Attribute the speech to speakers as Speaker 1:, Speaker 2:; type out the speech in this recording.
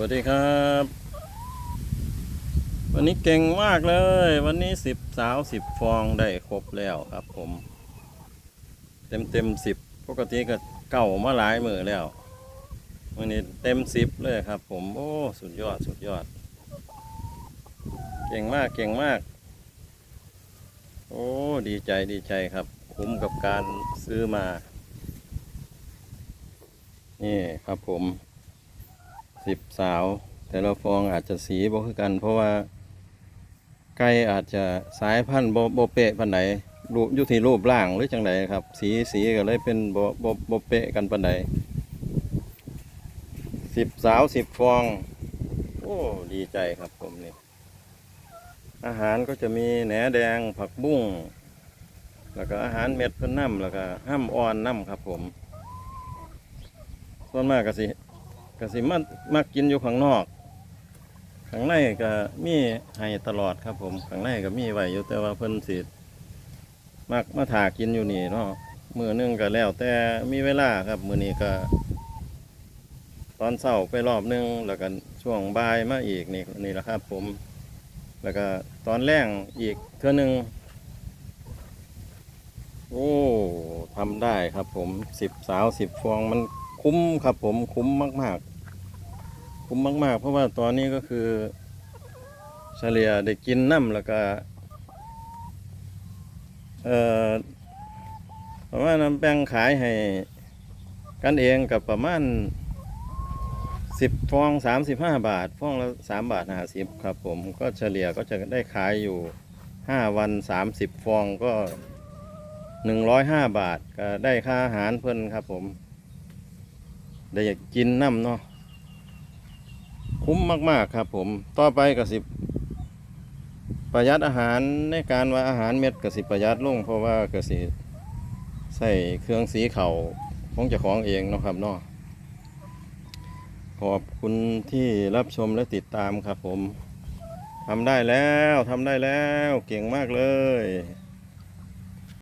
Speaker 1: วัสดีครับ วันนี้เก่งมากเลย วันนี้สิบสาวสิบฟองได้ครบแล้วครับผม เต็มเต็มสิบปกติก็เก่ามาหลายมือแล้ว วันนี้เต็มสิบเลยครับ ผม โอ้สุดยอดสุดยอด เก่งมากเก่งมาก โอ้ดีใจดีใจครับ คุ้มกับการซื้อมา นี่ครับผม สิบสาว แต่ละฟองอาจจะสีบ่คือกัน เพราะว่าไก่อาจจะสายพันธุ์บ่บ่เปะปานใดรูปอยู่ที่รูปร่างหรือจังไดครับ สีสีก็เลยเป็นบ่บ่บ่เปะกันปานใดสิบสาวสิบฟอง โอ้ดีใจครับผมนี่อาหารก็จะมีแหนแดงผักบุ้งแล้วก็อาหารเม็ดเพิ่นน้ำแล้วก็ห้ามอ่อนน้ำครับผม ส่วนมากก็สิ ก็สิมามากินอยู่ข้างนอก ข้างในก็มีให้ตลอดครับผม ข้างในก็มีไว้อยู่แต่ว่าเพิ่นสิมักมาถากินอยู่นี่เนาะมือนึงก็แล้ว แต่มีเวลาครับ มือนี้ก็ ตอนเช้าไปรอบหนึงแล้วก็ช่วงบ่ายมาอีกนี่นี่แหละครับ ผม แล้วก็ตอนแรงอีกเท่านึงโอ้ทำได้ครับผมสิบสาวสิบฟองมัน คุ้มครับผมคุ้มมากๆ คุ้มมาก ๆ เพราะว่าตอนนี้ก็คือเฉลี่ยได้กินน้ำแล้วก็เอ่อประมาณน้ำแบ่งขายให้กันเองกับประมาณสิบฟองสามสิบห้าบาท ฟองละสามบาทห้าสิบครับผมก็เฉลี่ยก็จะได้ขายอยู่ห้าวันสามสิบฟองก็หนึ่งร้อยห้าบาทก็ได้ค่าอาหารเพิ่นครับผม ได้อยากกินน้ำเนาะคุ้มมาก ๆ ครับผม ต่อไปก็สิประหยัดอาหารในการว่าอาหารเม็ดก็สิประหยัดลง เพราะว่าก็สิใส่เครื่องสีเข่าของเจ้าของเองเนาะครับเนาะขอบคุณที่รับชมและติดตามครับผมทำได้แล้วทำได้แล้วเก่งมากเลย